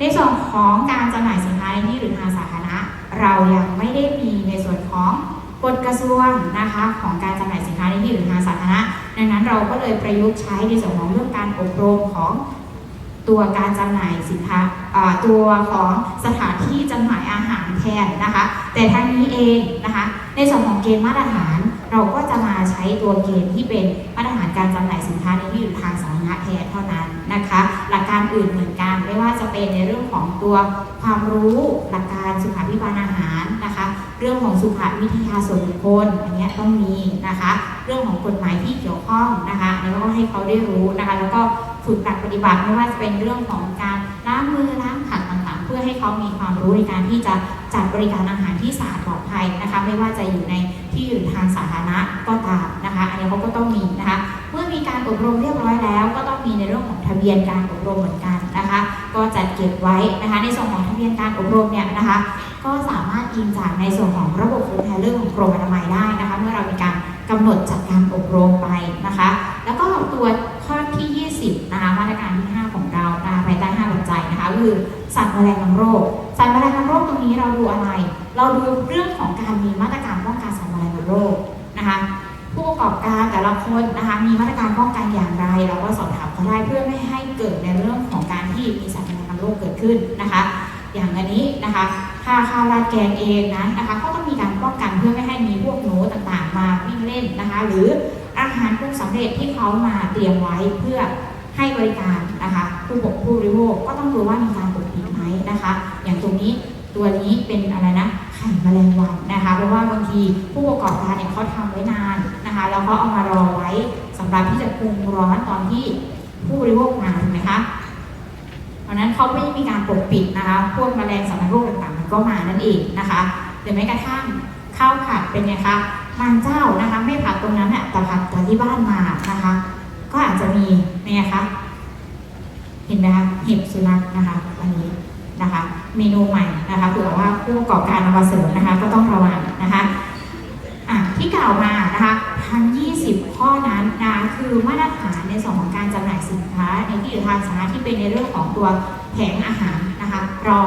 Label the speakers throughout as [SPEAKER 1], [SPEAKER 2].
[SPEAKER 1] ในส่วนของการจำหน่ายสินค้าในที่หรือทางสาธารณะเรายังไม่ได้มีในส่วนของกฎกระทรวงนะคะของการจำหน่ายสินค้าในที่หรือทางสาธารณะดังนั้นเราก็เลยประยุกต์ใช้ในส่วนของเรื่องการอบรมของตัวการจำหน่ายสินค้าตัวของสถานที่จำหน่ายอาหารแทนนะคะ แต่ทั้งนี้เองนะคะในส่วนของเกณฑ์มาตรฐานเราก็จะมาใช้ตัวเกณฑ์ที่เป็นมาตรฐานการจำหน่ายสินค้าในที่อยู่ทางส ลักการอื่นเหมือนกัน ไม่ว่าจะเป็นในเรื่องของตัวความรู้หลักการสุขาภิบาลอาหารนะคะ เรื่องของสุขวิทยาส่วนบุคคลอันนี้ต้องมีนะคะ เรื่องของกฎหมายที่เกี่ยวข้องนะคะอันนี้ก็ให้เขาได้รู้นะคะ แล้วก็ฝึกหลักปฏิบัติไม่ว่าจะเป็นเรื่องของการล้างมือล้างผักต่างๆ เพื่อให้เขามีความรู้ในการที่จะจัดบริการอาหารที่สะอาดปลอดภัยนะคะ ไม่ว่าจะอยู่ในที่อยู่ทางสาธารณะก็ตามนะคะ อันนี้เขาก็ต้องมีนะคะ การอบรมเรียบร้อยแล้ว ก็ต้องมีในเรื่องของทะเบียนการอบรมเหมือนกันนะคะ ก็จัดเก็บไว้นะคะ ในส่วนของทะเบียนการอบรมเนี่ยนะคะ ก็สามารถอิงจากในส่วนของระบบฟูแทนเรื่องของกรมอนามัยได้นะคะ เมื่อเรามีการกำหนดจัดการอบรมไปนะคะ แล้วก็ตัวข้อที่ 20นะคะมาตรการที่ 5 ของเรานะคะภายใต้5ปัจจัยนะคะคือสัตว์แมลงนำโรคสัตว์แมลงนำโรคตรงนี้เราดูอะไร เราดูเรื่องของการมีมาตรการป้องกันสัตว์แมลงนำโรค ประกอบการแต่ละคนนะคะมีมาตรการป้องกันอย่างไร เราก็สอบถามเขาได้เพื่อไม่ให้เกิดในเรื่องของการที่มีสัตว์แมลงนโรคเกิดขึ้นนะคะ อย่างอันนี้นะคะถ้าข้าวราดแกงเองนั้นนะคะก็ต้องมีการป้องกันเพื่อไม่ให้มีพวกหนูต่างๆ มาวิ่งเล่นนะคะ หรืออาหารปรุงสำเร็จที่เขามาเตรียมไว้เพื่อให้บริการนะคะผู้บกผู้บริโภคก็ต้องดูว่ามีการปกปิดไหมนะคะ อย่างตรงนี้ตัวนี้เป็นอะไรนะไข่แมลงวันนะคะ เพราะว่าบางทีผู้ประกอบการเนี่ยเขาทำไว้นาน นะคะแล้วก็เอามารอไว้สำหรับที่จะปรุงร้อนตอนที่ผู้บริโภคมาถูกไหมคะเพราะนั้นเขาไม่ได้มีการปกปิดนะคะ พวกแมลงสาระโรคต่างๆ มันก็มานั่นเองนะคะหรือแม้กระทั่งข้าวผัดเป็นไงคะมันเจ้านะคะไม่ผัดตรงนั้นอะแต่ผัดจากที่บ้านมานะคะ ก็อาจจะมีเป็นไงคะเห็นไหมคะเห็บสุนัขนะคะอันนี้นะคะ เมนูใหม่นะคะเผื่อว่าผู้ประกอบการอามาเสริมนะคะ ก็ต้องระวังนะคะอะที่กล่าวมา ข้อนั้นนะคือมาตรฐานในส่วนของการจำหน่ายสินค้า ในที่อยู่ทางสาธารณะที่เป็นในเรื่องของตัวแผงอาหารนะคะเรา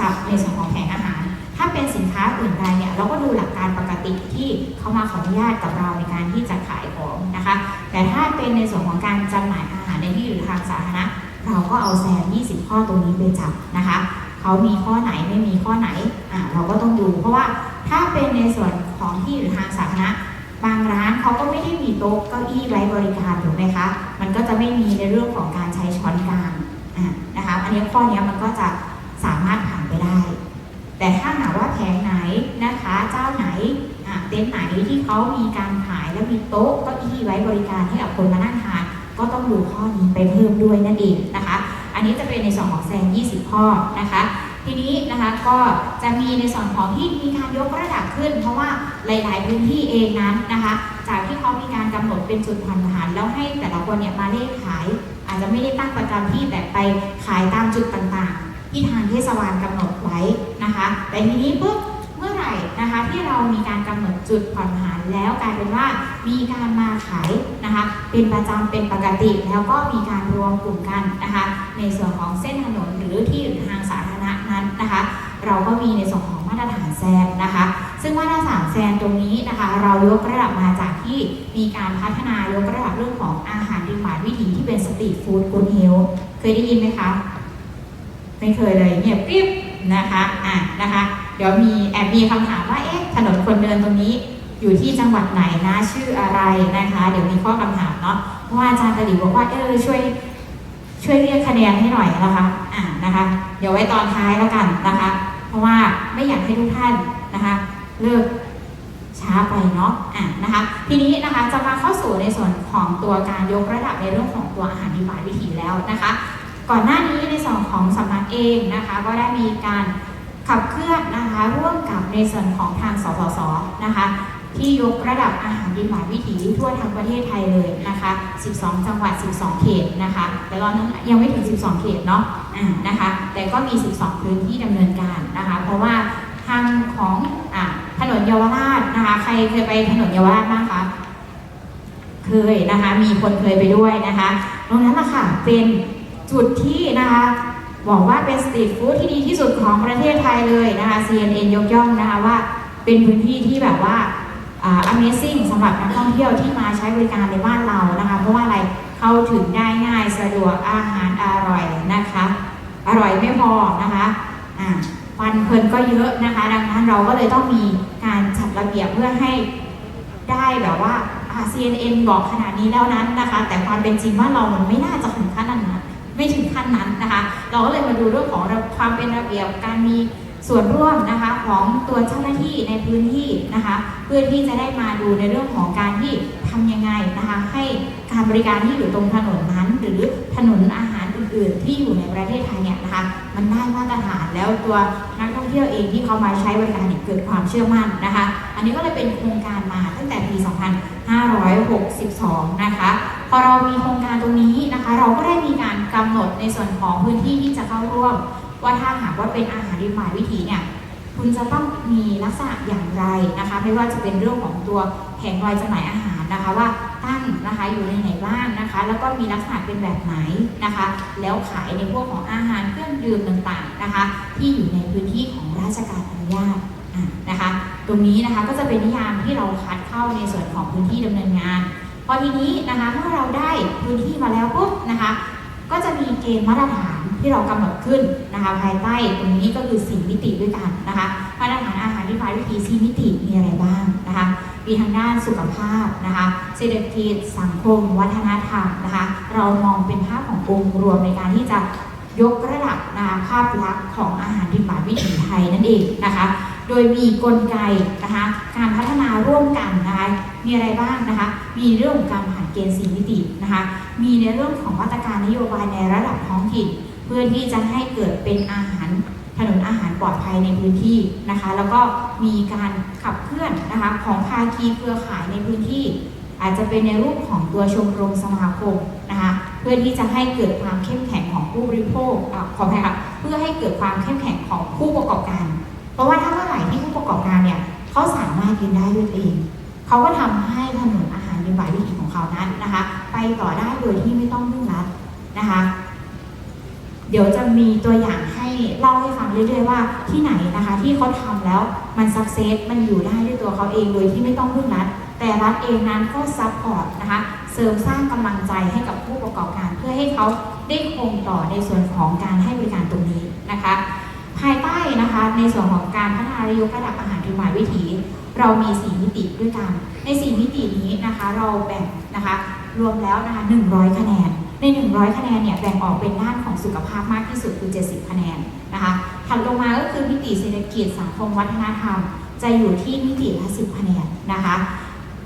[SPEAKER 1] จับในส่วนของแผงอาหาร ถ้าเป็นสินค้าอื่นใดเนี่ยเราก็ดูหลักการปกติที่เขามาขออนุญาตกับเราในการที่จะขายของนะคะ แต่ถ้าเป็นในส่วนของการจำหน่ายอาหารในที่อยู่ทางสาธารณะเราก็เอาแซม20 ข้อตรงนี้ไปจับนะคะเขามีข้อไหนไม่มีข้อไหนอะเราก็ต้องดู เพราะว่าถ้าเป็นในส่วนของที่หรือทางสาธารณะ บางร้านเขาก็ไม่ได้มีโต๊ะเก้าอี้ไว้บริการถูกไหมคะ มันก็จะไม่มีในเรื่องของการใช้ช้อนกลางนะคะ อันนี้ข้อนี้มันก็จะสามารถผ่านไปได้ แต่ถ้าหากว่าแผงไหนนะคะ เจ้าไหนเต็นท์ไหนที่เขามีการขายและมีโต๊ะเก้าอี้ไว้บริการให้กับคนมานั่งทานก็ต้องดูข้อนี้ไปเพิ่มด้วยนั่นเองนะคะ อันนี้จะเป็นในส่วนของแซง20 ข้อนะคะ ทีนี้นะคะก็จะมีในส่วนของที่มีการยกระดับขึ้น เพราะว่าหลาย ๆ พื้นที่เองนั้นนะคะ จากที่เขามีการกำหนดเป็นจุดผ่อนผันแล้วให้แต่ละคนเนี่ยมาเลขขาย อาจจะไม่ได้ตั้งประจำที่แต่ไปขายตามจุดต่าง ๆ ที่ทางเทศบาลกำหนดไว้นะคะ แต่ทีนี้ปุ๊บเมื่อไหร่นะคะที่เรามีการกำหนดจุดผ่อนผันแล้วกลายเป็นว่ามีการมาขายนะคะเป็นประจำเป็นปกติแล้วก็มีการรวมกลุ่มกันนะคะในส่วนของเส้นถนนหรือที่ทางสาธารณะ นะคะ เราก็มีในส่วนของมาตรฐานแซนนะคะ ซึ่งมาตรฐานแซนตรงนี้นะคะ เรายกระดับมาจากที่มีการพัฒนายกระดับเรื่องของอาหารริมหวานวิถีที่เป็นสตรีทฟู้ดกูดเฮลเคยได้ยินไหมคะไม่เคยเลยเงียบกริบนะคะอะนะคะ เดี๋ยวมีแอบมีคำถามว่าเอ๊ะถนนคนเดินตรงนี้อยู่ที่จังหวัดไหนนะชื่ออะไรนะคะ เดี๋ยวมีข้อคำถามเนาะเพราะว่าอาจารย์ตะหลิบอกว่าเออช่วย ช่วยเรียกคะแนนให้หน่อยนะคะอ่านะคะ เดี๋ยวไว้ตอนท้ายแล้วกันนะคะ เพราะว่าไม่อยากให้ทุกท่านนะคะเลิกช้าไปเนาะอะนะคะ ทีนี้นะคะจะมาเข้าสู่ในส่วนของตัวการยกระดับในเรื่องของตัวอาหารดีหวานวิถีแล้วนะคะ ก่อนหน้านี้ในส่วนของสำนักเองนะคะ ก็ได้มีการขับเคลื่อนนะคะร่วมกับในส่วนของทางสสสนะคะ ที่ยกระดับอาหารดีหวานวิถีทั่วทั้งประเทศไทยเลยน 12 จังหวัด 12 เขตนะคะ แต่ตอนนั้นยังไม่ถึง 12 เขตเนาะนะคะ แต่ก็มี 12 พื้นที่ดำเนินการนะคะ เพราะว่าทางของอถนนเยาวราชนะคะ ใครเคยไปถนนเยาวราชบ้างคะ เคยนะคะ มีคนเคยไปด้วยนะคะ ตรงนั้นแหละค่ะ เป็นจุดที่นะคะบอกว่าเป็นสตรีทฟู้ดที่ดีที่สุดของประเทศไทยเลยนะคะ CNN ยกย่องนะคะว่าเป็นพื้นที่ที่แบบว่า Amazing สำหรับนักท่องเที่ยวที่มาใช้บริการในบ้านเรานะคะ เพราะว่าอะไรเข้าถึงได้ง่ายสะดวกอาหารอร่อยนะคะ อร่อยไม่พอนะคะฟันเพลินก็เยอะนะคะ ดังนั้นเราก็เลยต้องมีการจัดระเบียบเพื่อให้ได้แบบว่า CNN บอกขนาดนี้แล้วนั้นนะคะ แต่ความเป็นจริงว่าเรามันไม่น่าจะถึงขั้นนั้นไม่ถึงขั้นนั้นนะคะ เราก็เลยมาดูเรื่องของความเป็นระเบียบการมี ส่วนร่วมนะคะของตัวเจ้าหน้าที่ในพื้นที่นะคะ เพื่อที่จะได้มาดูในเรื่องของการที่ทำยังไงนะคะ ให้การบริการที่อยู่ตรงถนนนั้น หรือถนนอาหารอื่นๆ ที่อยู่ในประเทศไทยเนี่ยนะคะ มันได้มาตรฐานแล้วตัวนักท่องเที่ยวเองที่เขามาใช้บริการเนี่ยเกิดความเชื่อมั่นนะคะ อันนี้ก็เลยเป็นโครงการมาตั้งแต่ปี 2562 นะคะพอเรามีโครงการตรงนี้นะคะ เราก็ได้มีการกำหนดในส่วนของพื้นที่ที่จะเข้าร่วม ว่าถ้าหากว่าเป็นอาหารริมหมายวิถีเนี่ยคุณจะต้องมีลักษณะอย่างไรนะคะ ไม่ว่าจะเป็นเรื่องของตัวแผงลอยจำหน่ายอาหารนะคะ ว่าตั้งนะคะอยู่ในไหนบ้างนะคะ แล้วก็มีลักษณะเป็นแบบไหนนะคะ แล้วขายในพวกของอาหารเครื่องดื่มต่างๆนะคะ ที่อยู่ในพื้นที่ของราชการอนุญาตนะคะ ตรงนี้นะคะก็จะเป็นนิยามที่เราคัดเข้าในส่วนของพื้นที่ดำเนินงาน พอทีนี้นะคะเมื่อเราได้พื้นที่มาแล้วปุ๊บนะคะ ก็จะมีเกณฑ์มาตรฐาน ที่เรากำหนดขึ้นนะคะภายใต้ตรงนี้ก็คือ 4 มิติด้วยกันนะคะมาตรฐานอาหารวิถีวิถี4มิติมีอะไรบ้างนะคะมีทางด้านสุขภาพนะคะเศรษฐกิจสังคม วัฒนธรรมนะคะเรามองเป็นภาพขององค์รวมในการที่จะยกระดับนะคะภาพลักษณ์ของอาหารริมวิถีไทยนั่นเองนะคะ โดยมีกลไกนะคะการพัฒนาร่วมกันนะคะมีอะไรบ้างนะคะ มีเรื่องของการผ่านเกณฑ์สีมิตินะคะ มีในเรื่องของมาตรการนโยบายในระดับท้องถิ่น เพื่อที่จะให้เกิดเป็นอาหารถนนอาหารปลอดภัยในพื้นที่นะคะ แล้วก็มีการขับเคลื่อนนะคะของภาคีเครือข่ายในพื้นที่ อาจจะเป็นในรูปของตัวชมรมสมาคมนะคะเพื่อที่จะให้เกิดความเข้มแข็งของผู้บริโภคอขออภัยค่ะเพื่อให้เกิดความเข้มแข็งของผู้ประกอบการ เพราะว่าถ้าเมื่อไหร่ที่ผู้ประกอบการเนี่ยเขาสามารถยืนได้ด้วยเองเขาก็ทำให้ถนนอาหารในฝ่ายวิถีของเขานั้นนะคะ ไปต่อได้โดยที่ไม่ต้องพึ่งรัฐนะคะ เดี๋ยวจะมีตัวอย่างให้เล่าให้ฟังเรื่อยๆว่าที่ไหนนะคะ ที่เขาทำแล้วมันสักเซสมันอยู่ได้ด้วยตัวเขาเองโดยที่ไม่ต้องพึ่งรัฐแต่รัฐเองนั้นก็ซัพพอร์ตนะคะเสริมสร้างกำลังใจให้กับผู้ประกอบการ เพื่อให้เขาได้คงต่อในส่วนของการให้บริการตรงนี้นะคะ ภายใต้นะคะในส่วนของการพัฒนาและยกระดับอาหารถึงหมายวิถี เรามี4มิติด้วยกัน ใน4มิตินี้นะคะ เราแบ่งนะคะรวมแล้วนะคะ100 คะแนน ใน 100 คะแนนเนี่ยแบ่งออกเป็นด้านของสุขภาพมากที่สุดคือ 70 คะแนนนะคะถัดลงมาก็คือมิติเศรษฐกิจสังคมวัฒนธรรม จะอยู่ที่มิติละ 10 คะแนนนะคะ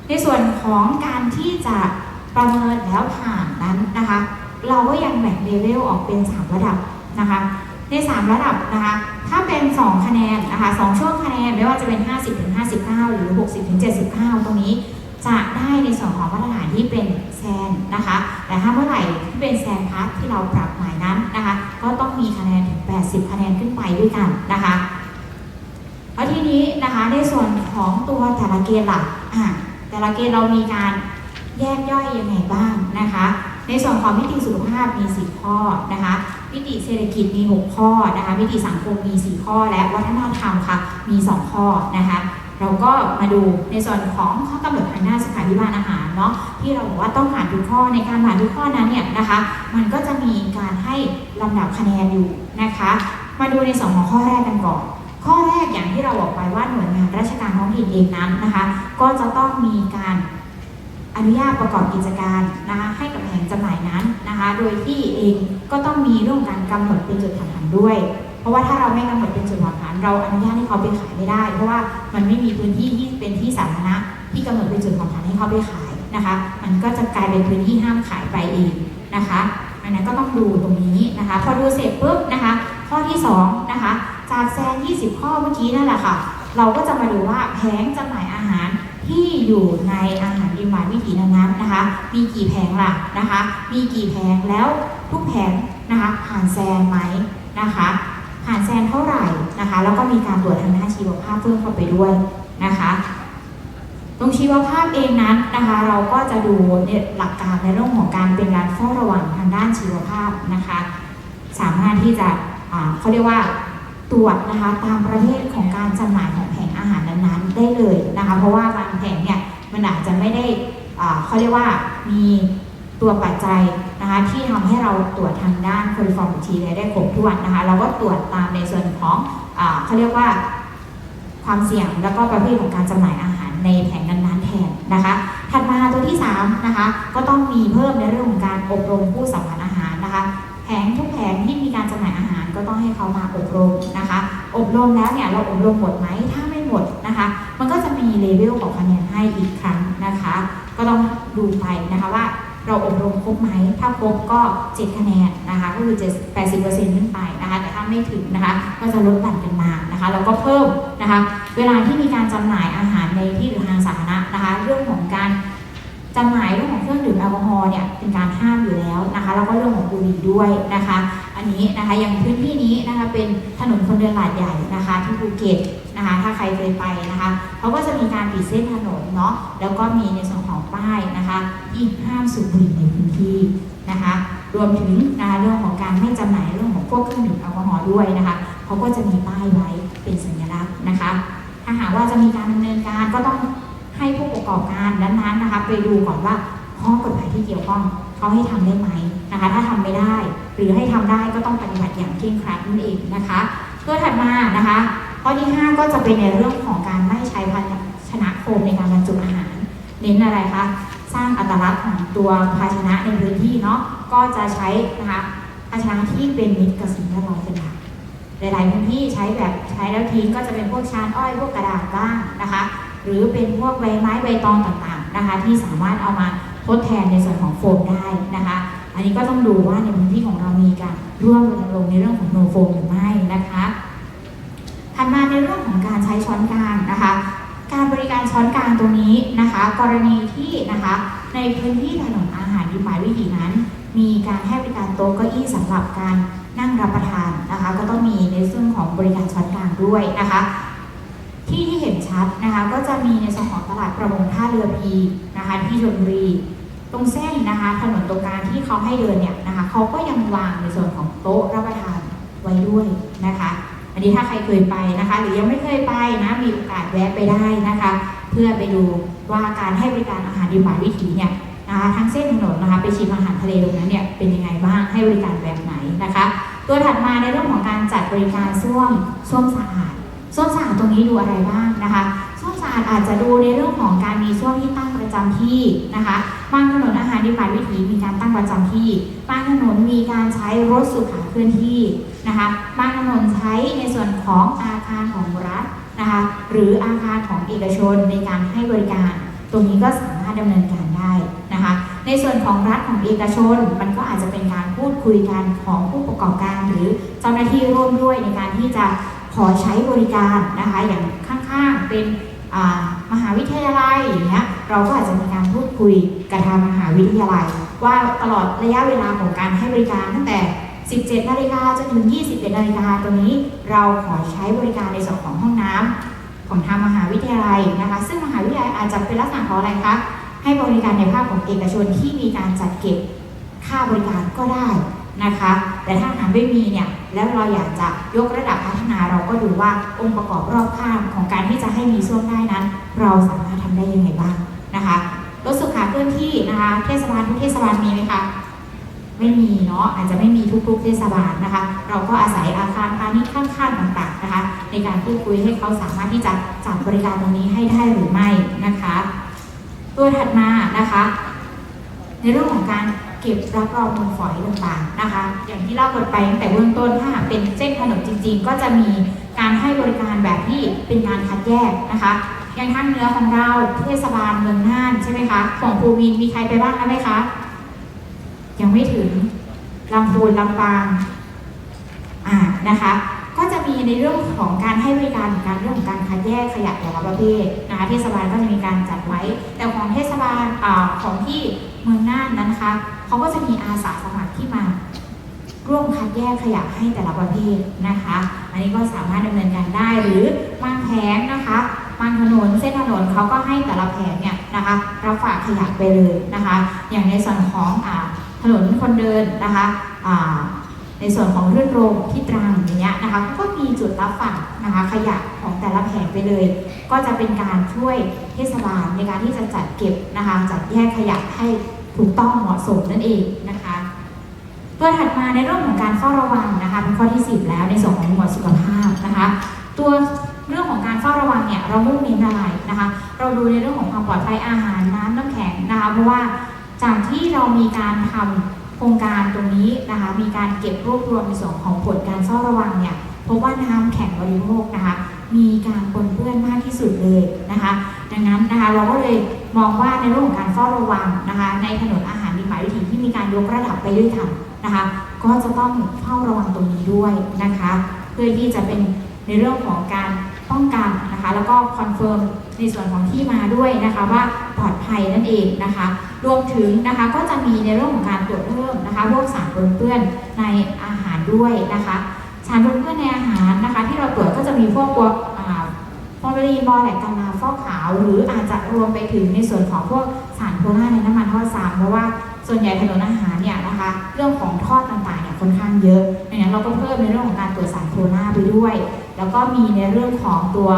[SPEAKER 1] ในส่วนของการที่จะประเมินแล้วผ่านนั้นนะคะ เราก็ยังแบ่งเลเวลออกเป็น 3 ระดับนะคะ ใน 3 ระดับนะคะ ถ้าเป็น 2 คะแนนนะคะ 2 ช่วงคะแนนไม่ว่าจะเป็น 50ถึง59 หรือ 60ถึง79 ตรงนี้ จะได้ในส่วนของมาตรฐานที่เป็นแซนนะคะ แต่ถ้าเมื่อไหร่ที่เป็นแซนพาร์ทที่เราปรับหมายนั้นนะคะ ก็ต้องมีคะแนนถึง 80 คะแนนขึ้นไปด้วยกันนะคะแล้วทีนี้นะคะในส่วนของตัวแต่ละเกณฑ์หลักแต่ละเกณฑ์เรามีการแยกย่อยยังไงบ้างนะคะ ในส่วนของมิติสุขภาพมี4ข้อนะคะมิติเศรษฐกิจมี 6 ข้อนะคะมิติสังคมมี 4 ข้อ และวัฒนธรรมค่ะมี 2 ข้อนะคะ เราก็มาดูในส่วนของข้อกำหนดทางด้านสถานิบาลอาหารเนาะที่เราบอกว่าต้องผ่านทุกข้อในการผ่านทุกข้อนั้นเนี่ยนะคะ มันก็จะมีการให้ลำดับคะแนนอยู่นะคะ มาดูในส่วนของข้อแรกกันก่อนข้อแรกอย่างที่เราบอกไปว่าหน่วยงานราชการท้องถิ่นเองนั้นนะคะ ก็จะต้องมีการอนุญาตประกอบกิจการนะคะให้กับแผงจำหน่ายนั้นนะคะ โดยที่เองก็ต้องมีเรื่องการกำหนดเป็นจุดผ่อนผันด้วย เพราะว่าถ้าเราไม่กำหนดเป็นจุดผ่อนผันเราอนุญาตให้เขาไปขายไม่ได้ เพราะว่ามันไม่มีพื้นที่ที่เป็นที่สาธารณะที่กำหนดเป็นจุดผ่อนผันให้เขาไปขายนะคะ มันก็จะกลายเป็นพื้นที่ห้ามขายไปเองนะคะอันนั้นก็ต้องดูตรงนี้นะคะ พอดูเสร็จปุ๊บนะคะ ข้อที่สองนะคะจากแซน20 ข้อเมื่อกี้นั่นแหละค่ะ เราก็จะมาดูว่าแผงจำหน่ายอาหารที่อยู่ในอาหารริมหวานวิถีนั้นๆนะคะ มีกี่แผงล่ะนะคะ มีกี่แผงแล้วทุกแผงนะคะผ่านแซนไหมนะคะ ผ่านแซนเท่าไหร่นะคะ แล้วก็มีการตรวจทางด้านชีวภาพเพิ่มเข้าไปด้วยนะคะตรงชีวภาพเองนั้นนะคะ เราก็จะดูเนี่ยหลักการในเรื่องของการเป็นการเฝ้าระวังทางด้านชีวภาพนะคะ สามารถที่จะอ่าเขาเรียกว่าตรวจนะคะตามประเภทของการจำหน่ายของแผงอาหารนั้นๆ ได้เลยนะคะ เพราะว่าบางแผงเนี่ยมันอาจจะไม่ได้อ่าเขาเรียกว่ามีตัวปัจจัย นะคะที่ทำให้เราตรวจทางด้าน conformity ได้ครบถ้วนนะคะเราก็ตรวจตามในส่วนของอเขาเรียกว่าความเสี่ยงแล้วก็ประเภทของการจำหน่ายอาหารในแผงนั้นๆแทนนะคะ ถัดมาตัวที่3นะคะก็ต้องมีเพิ่มในเรื่องของการอบรมผู้สัมผัสอาหารนะคะแผงทุกแผงที่มีการจำหน่ายอาหารก็ต้องให้เขามาอบรมนะคะ อบรมแล้วเนี่ยเราอบรมหมดไหมถ้าไม่หมดนะคะ มันก็จะมีเลเวลของคะแนนให้อีกครั้งนะคะ ก็ต้องดูไปนะคะว่า เราอบรมครบไหม ถ้าครบก็ 7 คะแนนนะคะ ก็คือ7 80%ขึ้นไปนะคะ แต่ถ้าไม่ถึงนะคะ ก็จะลดหลั่นกันมานะคะ แล้วก็เพิ่มนะคะ เวลาที่มีการจำหน่ายอาหารในที่หรือทางสาธารณะนะคะ เรื่องของการจำหน่ายเรื่องของเครื่องดื่มแอลกอฮอล์เนี่ยเป็นการห้ามอยู่แล้วนะคะ แล้วก็เรื่องของบุหรี่ด้วยนะคะ อันนี้นะคะอย่างพื้นที่นี้นะคะเป็นถนนคนเดินหลาดใหญ่นะคะที่ภูเก็ตนะคะถ้าใครเคยไปนะคะเขาก็จะมีการปิดเส้นถนนเนาะแล้วก็มีในส่วนของป้ายนะคะที่ห้ามสูบบุหรี่ในพื้นที่นะคะรวมถึงนะคะเรื่องของการไม่จำหน่ายเรื่องของพวกเครื่องดื่มแอลกอฮอล์ด้วยนะคะเขาก็จะมีป้ายไว้เป็นสัญลักษณ์นะคะ ถ้าหากว่าจะมีการดำเนินการก็ต้องให้ผู้ประกอบการนั้นๆนะคะ ไปดูก่อนว่าข้อกฎหมายที่เกี่ยวข้อง เขาให้ทำได้ไหมนะคะ ถ้าทำไม่ได้ หรือให้ทำได้ก็ต้องปฏิบัติอย่างเคร่งครัดนั่นเองนะคะตัวถัดมานะคะข้อที่ 5 ก็จะเป็นในเรื่องของการไม่ใช้ภาชนะโฟมในการบรรจุอาหาร เน้นอะไรคะสร้างอัตลักษณ์ของตัวภาชนะในพื้นที่เนาะก็จะใช้นะคะภาชนะที่เป็นมิตรกับสิ่งแวดล้อมเป็นหลักหลาย ๆ พื้นที่ใช้แบบใช้แล้วทิ้งก็จะเป็นพวกชานอ้อยพวกกระดาษบ้างนะคะ หรือเป็นพวกใบไม้ใบตองต่าง ๆ นะคะ ที่สามารถเอามา ทดแทนในส่วนของโฟมได้นะคะ อันนี้ก็ต้องดูว่าในพื้นที่ของเรามีการร่วมรณรงค์ในเรื่องของโนโฟมหรือไม่นะคะถัดมาในเรื่องของการใช้ช้อนกลางนะคะ การบริการช้อนกลางตรงนี้นะคะ กรณีที่นะคะในพื้นที่ถนนอาหารดีหมายวิถีนั้น มีการให้บริการโต๊ะเก้าอี้สำหรับการนั่งรับประทานนะคะ ก็ต้องมีในส่วนของบริการช้อนกลางด้วยนะคะ ที่ที่เห็นชัดนะคะก็จะมีในส่วนของตลาดประมงท่าเรือพีนะคะที่ชลบุรี ตรงเส้นนะคะถนนตรงกลางที่เขาให้เดินเนี่ยนะคะเขาก็ยังวางในส่วนของโต๊ะรับประทานไว้ด้วยนะคะ อันนี้ถ้าใครเคยไปนะคะ หรือยังไม่เคยไปนะมีโอกาสแวะไปได้นะคะ เพื่อไปดูว่าการให้บริการอาหารดีหวานวิถีเนี่ยนะคะทั้งเส้นถนนนะคะไปชิมอาหารทะเลตรงนั้นเนี่ยเป็นยังไงบ้างให้บริการแบบไหนนะคะ ตัวถัดมาในเรื่องของการจัดบริการส้วมส้วมสะอาด ส้วมสาดตรงนี้ดูอะไรบ้างนะคะส้วมสาดอาจจะดูในเรื่องของการมีส้วมที่ตั้งประจำที่นะคะบางถนนอาหารดีหวานวิถีมีการตั้งประจำที่บางถนนมีการใช้รถสุขาเคลื่อนที่นะคะบางถนนใช้ในส่วนของอาคารของรัฐนะคะหรืออาคารของเอกชนในการให้บริการ ตรงนี้ก็สามารถดำเนินการได้นะคะในส่วนของรัฐของเอกชนมันก็อาจจะเป็นการพูดคุยกันของผู้ประกอบการ หรือเจ้าหน้าที่ร่วมด้วยในการที่จะ ขอใช้บริการนะคะ อย่างข้างๆเป็นมหาวิทยาลัยอย่างเงี้ยเราก็อาจจะมีการพูดคุยกับทางมหาวิทยาลัย ว่าตลอดระยะเวลาของการให้บริการตั้งแต่ 17 นาฬิกาจนถึง 21 นาฬิกาตรงนี้เราขอใช้บริการในส่วนของห้องน้ำของทางมหาวิทยาลัยนะคะ ซึ่งมหาวิทยาลัยอาจจะเป็นลักษณะของอะไรคะให้บริการในภาคของเอกชนที่มีการจัดเก็บค่าบริการก็ได้ นะคะ แต่ถ้าหากไม่มีเนี่ยแล้วเราอยากจะยกระดับพัฒนาเราก็ดูว่าองค์ประกอบรอบข้างของการที่จะให้มีส้วมได้นั้น เราสามารถทำได้ยังไงบ้างนะคะรถสุขาเคลื่อนที่นะคะ เทศบาลทุกเทศบาลมีไหมคะไม่มีเนาะอาจจะไม่มีทุกๆเทศบาลนะคะ เราก็อาศัยอาคารพาณิชย์ข้างๆต่างๆนะคะ ในการพูดคุยให้เขาสามารถที่จะจัดบริการตรงนี้ให้ได้หรือไม่นะคะ ตัวถัดมานะคะ ในเรื่องของการ เก็บรับรองมูลฝอยต่างๆนะคะ อย่างที่เล่ากันไปตั้งแต่เบื้องต้นถ้าหากเป็นเส้นถนนจริง ๆ ก็จะมีการให้บริการแบบที่เป็นการคัดแยกนะคะอย่างทางเหนือของเราเทศบาลเมืองน่านใช่ไหมคะของภูวินมีใครไปบ้างคะไหมคะ ยังไม่ถึงลำพูนลำปางอ่านะคะก็จะมีในเรื่องของการให้บริการการเรื่องของการคัดแยกขยะแต่ละประเภทนะคะเทศบาลก็จะมีการจัดไว้ แต่ของเทศบาลอ่าของที่เมืองน่านนั้นนะคะ เขาก็จะมีอาสาสมัครที่มาร่วมคัดแยกขยะให้แต่ละประเภทนะคะ อันนี้ก็สามารถดำเนินการได้หรือบางแผงนะคะบางถนนเส้นถนนเขาก็ให้แต่ละแผงเนี่ยนะคะรับฝากขยะไปเลยนะคะ อย่างในส่วนของอ่าถนนคนเดินนะคะอ่าในส่วนของเรื่องโรงที่ตรังอย่างเงี้ยนะคะก็มีจุดรับฝากนะคะขยะของแต่ละแผงไปเลย ก็จะเป็นการช่วยเทศบาลในการที่จะจัดเก็บนะคะจัดแยกขยะให้ ถูกต้องเหมาะสมนั่นเองนะคะตัวถัดมาในเรื่องของการเฝ้าระวังนะคะเป็นข้อที่ 10 แล้วในส่วนของหมวดสุขภาพนะคะ ตัวเรื่องของการเฝ้าระวังเนี่ยเรามุ่งเน้นอะไรนะคะ เราดูในเรื่องของความปลอดภัยอาหารน้ำน้ำแข็งนะคะเพราะว่าจากที่เรามีการทำโครงการตรงนี้นะคะ มีการเก็บรวบรวมในส่วนของผลการเฝ้าระวังเนี่ยพบว่าน้ำแข็งบริโภคนะคะ มีการปนเปื้อนมากที่สุดเลยนะคะ ดังนั้นนะคะเราก็เลยมองว่าในเรื่องของการเฝ้าระวังนะคะในถนนอาหารดีหมายวิถีที่มีการยกระดับไปด้วยกันนะคะก็จะต้องเฝ้าระวังตรงนี้ด้วยนะคะ เพื่อที่จะเป็นในเรื่องของการป้องกันนะคะแล้วก็คอนเฟิร์มในส่วนของที่มาด้วยนะคะว่าปลอดภัยนั่นเองนะคะรวมถึงนะคะก็จะมีในเรื่องของการตรวจเพิ่มนะคะพวกสารปนเปื้อนในอาหารด้วยนะคะสารปนเปื้อนในอาหารนะคะ ที่เราตรวจก็จะมีพวกตัวอ่าฟอร์มาลีนบอแลกกันนา ฟอกขาว หรืออาจจะรวมไปถึงในส่วนของพวกสารโพล่าในน้ำมันทอดซ้ำเพราะว่าส่วนใหญ่ถนนอาหารเนี่ยนะคะเรื่องของทอดต่างๆเนี่ยค่อนข้างเยอะดังนั้นเราก็เพิ่มในเรื่องของการตรวจสารโพล่าไปด้วย แล้วก็มีในเรื่องของตัว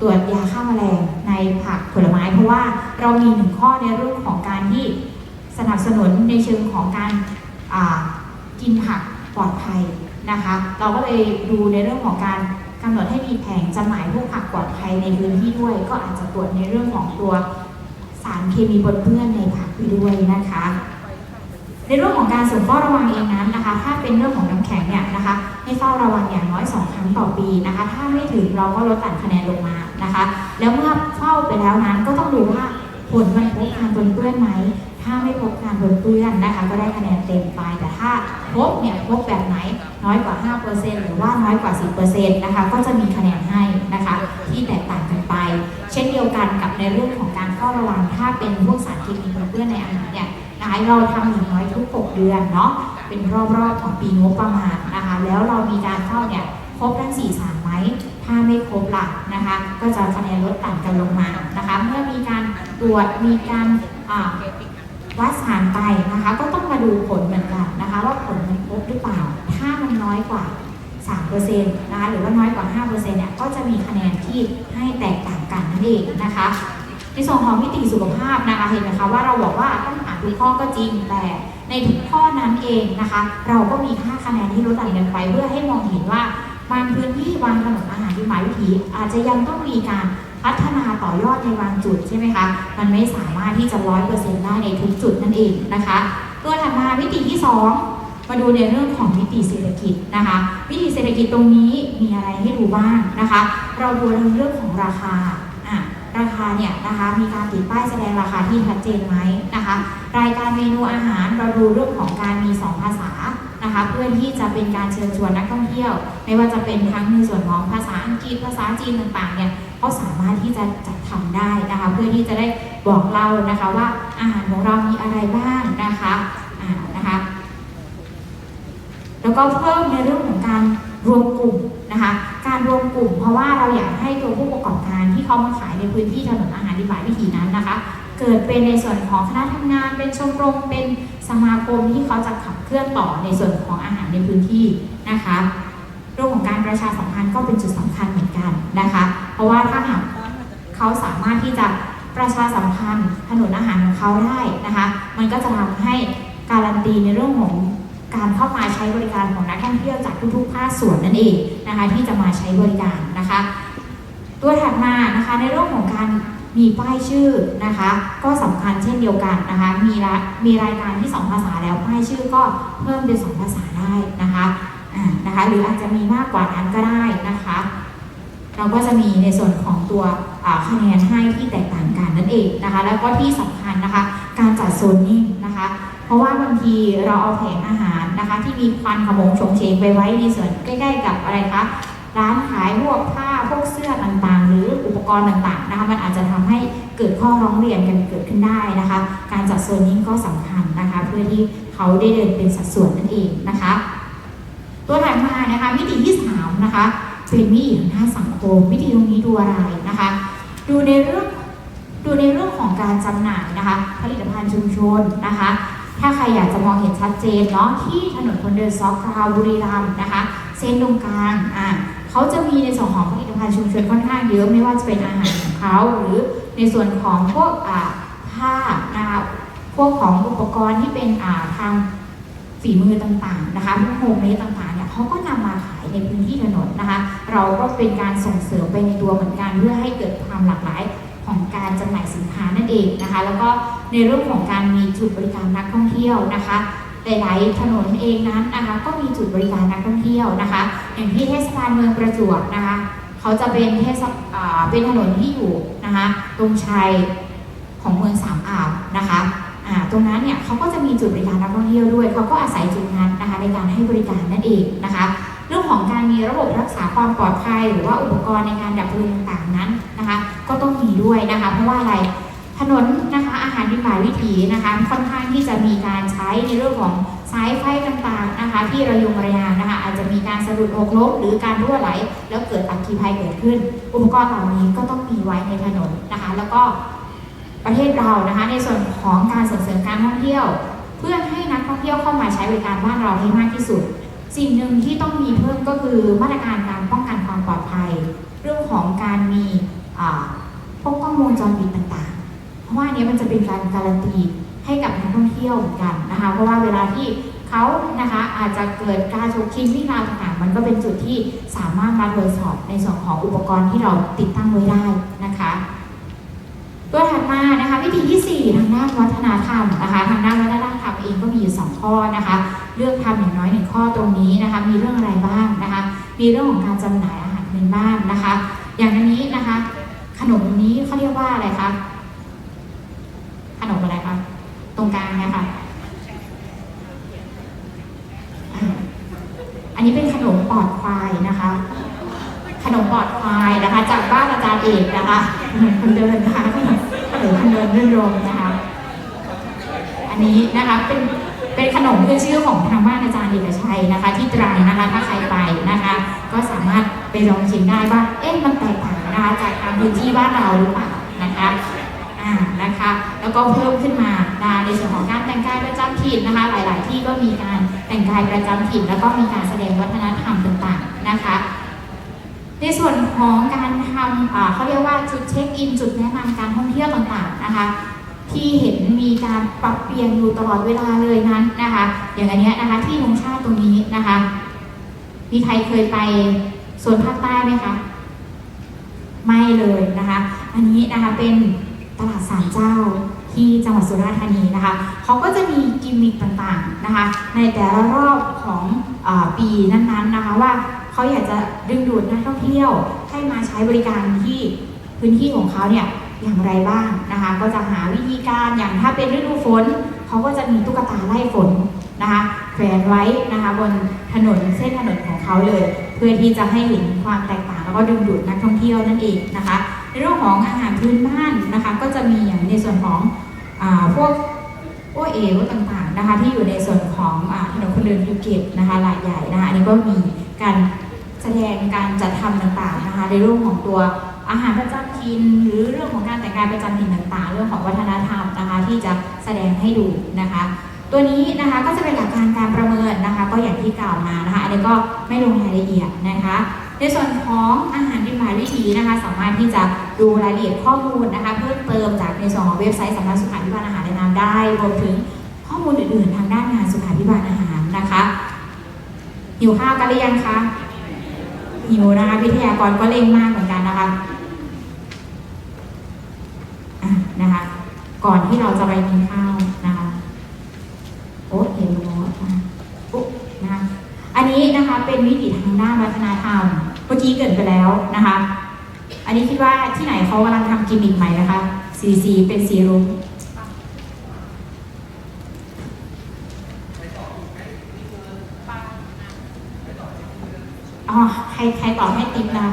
[SPEAKER 1] ตรวจยาฆ่าแมลงในผักผลไม้ เพราะว่าเรามีหนึ่งข้อในเรื่องของการที่สนับสนุนในเชิงของการกินผักปลอดภัยนะคะ เราก็เลยดูในเรื่องของการ กำหนดให้มีแผงจำหน่ายพวกผักปลอดภัยในพื้นที่ด้วย ก็อาจจะตรวจในเรื่องของตัวสารเคมีปนเปื้อนในผักไปด้วยนะคะ ในเรื่องของการส่งเฝ้าระวังเองนั้นนะคะ ถ้าเป็นเรื่องของน้ำแข็งเนี่ยนะคะ ให้เฝ้าระวังอย่างน้อย2ครั้งต่อปีนะคะ ถ้าไม่ถึงเราก็ลดตัดคะแนนลงมานะคะ แล้วเมื่อเฝ้าไปแล้วนั้นก็ต้องดูว่าผลมันพบการปนเปื้อนไหม ถ้าไม่พบการปนเปื้อนนะคะ ก็ได้คะแนนเต็มไป แต่ถ้าพบเนี่ยพบแบบไหนน้อยกว่า 5%หรือว่าน้อยกว่า 10%นะคะ ก็จะมีคะแนนให้นะคะ ที่แตกต่างกันไป เช่นเดียวกันกับในเรื่องของการเฝ้าระวัง ถ้าเป็นพวกสารเคมีปนเปื้อนในอาหารเนี่ยนะคะเราทำอย่างน้อยทุก 6 เดือนเนาะ เป็นรอบๆของปีงบประมาณนะคะ แล้วเรามีการเข้าเนี่ยครบทั้ง4สารไหม ถ้าไม่ครบล่ะนะคะ ก็จะคะแนนลดต่ำกันลงมานะคะ เมื่อมีการตรวจ มีการ วัดสารไปนะคะ ก็ต้องมาดูผลเหมือนกันนะคะ ว่าผลมันครบหรือเปล่า ถ้ามันน้อยกว่า3%นะคะหรือว่าน้อยกว่า 5%เนี่ยก็จะมีคะแนนที่ให้แตกต่างกันนั่นเองนะคะในส่วนของมิติสุขภาพนะคะเห็นไหมคะว่าเราบอกว่าต้องผ่านทุกข้อก็จริงแต่ในทุกข้อนั้นเองนะคะ เราก็มีค่าคะแนนที่ลดหลั่นกันไป เพื่อให้มองเห็นว่าบางพื้นที่บางถนนอาหารที่หมายวิถีอาจจะยังต้องมีการ พัฒนาต่อยอดในบางจุดใช่ไหมคะ มันไม่สามารถที่จะร้อยเปอร์เซ็นต์ได้ในทุกจุดนั่นเองนะคะตัวถัดมามิติที่สองมาดูในเรื่องของมิติเศรษฐกิจนะคะมิติเศรษฐกิจตรงนี้มีอะไรให้ดูบ้างนะคะ เราดูในเรื่องของราคาราคาเนี่ยนะคะมีการติดป้ายแสดงราคาที่ชัดเจนไหมนะคะ รายการเมนูอาหารเราดูเรื่องของการมี 2 ภาษานะคะ เพื่อที่จะเป็นการเชิญชวนนักท่องเที่ยว ไม่ว่าจะเป็นทั้งในส่วนของภาษาอังกฤษภาษาจีนต่างๆเนี่ย ก็สามารถที่จะจัดทำได้นะคะ เพื่อที่จะได้บอกเรานะคะว่าอาหารของเรามีอะไรบ้างนะคะอ่านะคะ แล้วก็เพิ่มในเรื่องของการรวมกลุ่มนะคะ การรวมกลุ่ม เพราะว่าเราอยากให้ตัวผู้ประกอบการที่เขามาขายในพื้นที่ถนนอาหารดีบายวิถีนั้นนะคะ เกิดเป็นในส่วนของคณะทำงาน เป็นชมรมเป็นสมาคมที่เขาจะขับเคลื่อนต่อในส่วนของอาหารในพื้นที่นะคะ เรื่องของการประชาสัมพันธ์ก็เป็นจุดสำคัญเหมือนกันนะคะ เพราะว่าถ้าหากเขาสามารถที่จะประชาสัมพันธ์ถนนอาหารของเขาได้นะคะ มันก็จะทำให้การันตีในเรื่องของการเข้ามาใช้บริการของนักท่องเที่ยวจากทุกๆภาคส่วนนั่นเองนะคะที่จะมาใช้บริการนะคะ ตัวถัดมานะคะในเรื่องของการมีป้ายชื่อนะคะ ก็สำคัญเช่นเดียวกันนะคะ มีละมีรายการที่ 2 ภาษาแล้วป้ายชื่อก็เพิ่มเป็น 2 ภาษาได้นะคะ นะคะหรืออาจจะมีมากกว่านั้นก็ได้นะคะ เราก็จะมีในส่วนของตัวคะแนนให้ที่แตกต่างกันนั่นเองนะคะ แล้วก็ที่สำคัญนะคะ การจัดโซนนิ่งนะคะ เพราะว่าบางทีเราเอาแผงอาหารนะคะ ที่มีควันขโมงโฉงเฉงไปไว้ในส่วนใกล้ๆกับอะไรคะร้านขายพวกผ้าพวกเสื้อต่างๆ หรืออุปกรณ์ต่างๆนะคะมันอาจจะทำให้เกิดข้อร้องเรียนกันเกิดขึ้นได้นะคะ การจัดโซนนิ่งก็สำคัญนะคะ เพื่อที่เขาได้เดินเป็นสัดส่วนนั่นเองนะคะ ตัวถัดมานะคะมิติที่สามนะคะเป็นมิติทางด้านสังคมมิติตรงนี้ดูอะไรนะคะ ดูในเรื่องดูในเรื่องของการจำหน่ายนะคะ ผลิตภัณฑ์ชุมชนนะคะ ถ้าใครอยากจะมองเห็นชัดเจนเนาะที่ถนนคนเดินซอกกราวบุรีรัมย์นะคะ เส้นตรงกลางอะเขาจะมีในส่วนของผลิตภัณฑ์ชุมชนค่อนข้างเยอะไม่ว่าจะเป็นอาหารของเขาหรือในส่วนของพวกอ่าผ้านะคะพวกของอุปกรณ์ที่เป็นอ่าทาง ฝีมือต่างๆนะคะพวกโฮมเมดต่างๆเนี่ยเขาก็นำมาขายในพื้นที่ถนนนะคะ เราก็เป็นการส่งเสริมไปในตัวเหมือนกันเพื่อให้เกิดความหลากหลายของการจำหน่ายสินค้านั่นเองนะคะ แล้วก็ในเรื่องของการมีจุดบริการนักท่องเที่ยวนะคะหลายๆถนนเองนั้นนะคะก็มีจุดบริการนักท่องเที่ยวนะคะ อย่างที่เทศบาลเมืองประจวบนะคะเขาจะเป็นเทศเป็นถนนที่อยู่นะคะตรงชัยของเมืองสามอ่าวนะคะ ตรงนั้นเนี่ยเขาก็จะมีจุดบริการนักท่องเที่ยวด้วยเขาก็อาศัยจุดนั้นนะคะในการให้บริการนั่นเองนะคะ เรื่องของการมีระบบรักษาความปลอดภัย หรือว่าอุปกรณ์ในการดับเพลิงต่างๆนั้นนะคะ ก็ต้องมีด้วยนะคะ เพราะว่าอะไรถนนนะคะอาหารวิถีวิถีนะคะค่อนข้างที่จะมีการใช้ในเรื่องของสายไฟต่างๆนะคะ ที่ระยงระยางนะคะ อาจจะมีการสะดุดหกล้มหรือการรั่วไหล แล้วเกิดอัคคีภัยเกิดขึ้น อุปกรณ์เหล่านี้ก็ต้องมีไว้ในถนนนะคะ แล้วก็ ประเทศเรานะคะในส่วนของการส่งเสริมการท่องเที่ยว เพื่อให้นักท่องเที่ยวเข้ามาใช้บริการบ้านเราให้มากที่สุด สิ่งหนึ่งที่ต้องมีเพิ่มก็คือมาตรการการป้องกันความปลอดภัย เรื่องของการมีพวกกล้องวงจรปิดต่างๆ เพราะว่าอันนี้มันจะเป็นการการันตีให้กับนักท่องเที่ยวเหมือนกันนะคะเพราะว่าเวลาที่เขานะคะอาจจะเกิดการฉกชิงวิ่ราวต่างๆ มันก็เป็นจุดที่สามารถมาตรวจสอบในส่วนของอุปกรณ์ที่เราติดตั้งไว้ได้นะคะ ตัวถัดมานะคะวิธีที่ 4 ทางด้านวัฒนธรรมนะคะทางด้านวัฒนธรรมเองก็มีอยู่สองข้อนะคะ เลือกทำอย่างน้อยหนึ่งข้อตรงนี้นะคะ มีเรื่องอะไรบ้างนะคะ มีเรื่องของการจำหน่ายอาหารพื้นบ้านนะคะ อย่างนี้นะคะ ขนมนี้เขาเรียกว่าอะไรคะขนมอะไรคะตรงกลางเนี่ยค่ะอันนี้เป็นขนมปอดควายนะคะ ขนมปอดควายนะคะ จากบ้านอาจารย์เอกนะคะคนเดินนะค รื่นรมนะคะ อันนี้นะคะเป็นเป็นขนมขึ้นชื่อของทางบ้านอาจารย์เอกชัยนะคะ ที่ตรังนะคะถ้าใครไปนะคะ ก็สามารถไปลองชิมได้ว่าเอ๊ะมันแตกต่างนะคะจากทางพื้นที่บ้านเราหรือเปล่านะคะอ่านะคะ แล้วก็เพิ่มขึ้นมาในส่วนของการแต่งกายประจำถิ่นนะคะ หลาย ๆ ที่ก็มีการแต่งกายประจำถิ่นแล้วก็มีการแสดงวัฒนธรรมต่าง ๆนะคะ ใน ส่วนของการทำเขาเรียกว่าจุดเช็คอินจุดแนะนำการท่องเที่ยวต่างๆนะคะที่เห็นมีการปรับเปลี่ยนอยู่ตลอดเวลาเลยนั้นนะคะ อย่างอันเนี้ยนะคะที่ธงชาติตรงนี้นะคะ มีใครเคยไปโซนภาคใต้ไหมคะไม่เลยนะคะ อันนี้นะคะเป็นตลาดสารเจ้าที่จังหวัดสุราษฎร์ธานีนะคะเขาก็จะมีกิมมิคต่างๆนะคะ ในแต่ละรอบของอปีนั้นๆนะคะว่า เขาอยากจะดึงดูดนักท่องเที่ยวให้มาใช้บริการที่พื้นที่ของเขาเนี่ยอย่างไรบ้างนะคะ ก็จะหาวิธีการอย่างถ้าเป็นฤดูฝนเขาก็จะมีตุ๊กตาไล่ฝนนะคะแขวนไว้นะคะบนถนนเส้นถนนของเขาเลย เพื่อที่จะให้เห็นความแตกต่าง แล้วก็ดึงดูดนักท่องเที่ยวนั่นเองนะคะ ในเรื่องของอาหารพื้นบ้านนะคะ ก็จะมีอย่างในส่วนของอพวกโอเอวต่างๆนะคะที่อยู่ในส่วนของอถนนคนเดินภูเก็ตนะคะหลายใหญ่นะคะอันนี้ก็มีการ แสดงการจัดทำต่างๆนะคะ ในเรื่องของตัวอาหารประจำถิ่นหรือเรื่องของการแต่งกายประจำถิ่นต่างๆ เรื่องของวัฒนธรรมนะคะ ที่จะแสดงให้ดูนะคะ ตัวนี้นะคะก็จะเป็นหลักการการประเมินนะคะ ก็อย่างที่กล่าวมานะคะอันนี้ก็ไม่ลงรายละเอียดนะคะในส่วนของอาหารริมหลาวิถีนะคะ สามารถที่จะดูรายละเอียดข้อมูลนะคะเพิ่มเติมจากในส่วนของเว็บไซต์สำนักสุขาภิบาลอาหารและน้ำได้รวมถึงข้อมูลอื่นๆ ทางด้านงานสุขาภิบาลอาหารนะคะหิวข้าวกันหรือยังคะ หิวนะคะวิทยากรก็เร่งมากเหมือนกันนะคะนะคะ ก่อนที่เราจะไปกินข้าวนะคะโอ้เห็นแล้วนะคะปุ๊บนะคะอันนี้นะคะเป็นวิถีทางด้านวัฒนธรรมเมื่อกี้เกิดไปแล้วนะคะ อันนี้คิดว่าที่ไหนเขากำลังทำกิมมิคใหม่นะคะสีสีเป็นสีรุ้งอ๋อใครใครตอบให้ติ๊บนะ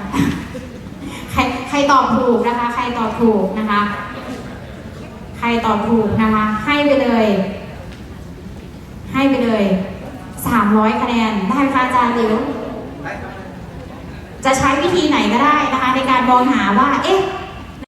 [SPEAKER 1] ใครใครตอบถูกนะคะ ใครตอบ ถูกนะคะ ใครตอบถูกนะคะ ให้ไปเลย ให้ไปเลย300คะแนนได้ไหมคะอาจารย์หรือจะใช้วิธีไหนก็ได้นะคะ ในการมองหาว่า เอ๊ะ